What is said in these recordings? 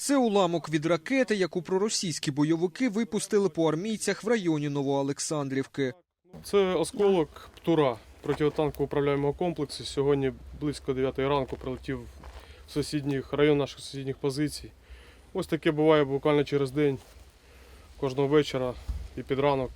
Це уламок від ракети, яку проросійські бойовики випустили по армійцях в районі Новоолександрівки. Це осколок птура протитанкового управляємого комплексу. Сьогодні близько 9 ранку прилетів в сусідніх район наших сусідніх позицій. Ось таке буває буквально через день, кожного вечора і під ранок.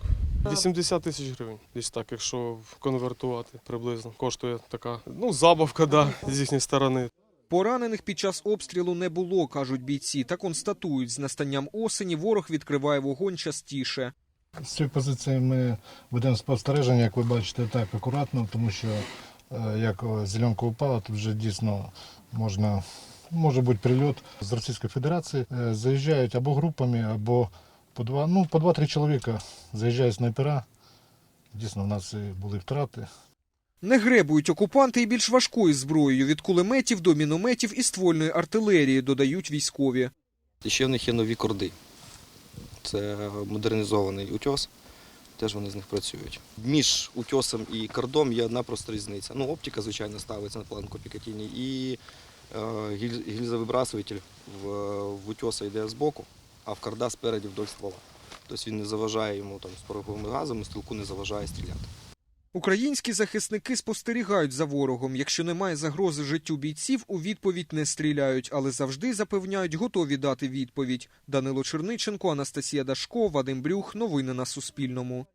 80 тисяч гривень, десь так, якщо конвертувати приблизно. Коштує така ну, забавка да, з їхньої сторони. Поранених під час обстрілу не було, кажуть бійці, та констатують, з настанням осені ворог відкриває вогонь частіше. З цієї позиції ми ведемо спостереження, як ви бачите, так акуратно, тому що е, як е, зеленка упала, то вже дійсно можна, може бути прильот з Російської Федерації. Е, Заїжджають або групами, або по два, ну, по два-три чоловіка заїжджають снайпера. Дійсно, в нас були втрати. Не гребують окупанти і більш важкою зброєю від кулеметів до мінометів і ствольної артилерії, додають військові. Ще в них є нові корди. Це модернізований утьос. Теж вони з них працюють. Між утьосом і кордом є одна просто різниця. Ну, оптика, звичайно, ставиться на планку Пікатіні, і е, гільзовибрасуватель в, в утьоса йде збоку, а в корда спереді вдоль ствола. Тобто він не заважає йому там, з пороховими газами, стрілку не заважає стріляти. Українські захисники спостерігають за ворогом. Якщо немає загрози життю бійців, у відповідь не стріляють, але завжди запевняють, готові дати відповідь. Данило Черниченко, Анастасія Дашко, Вадим Брюх. Новини на Суспільному.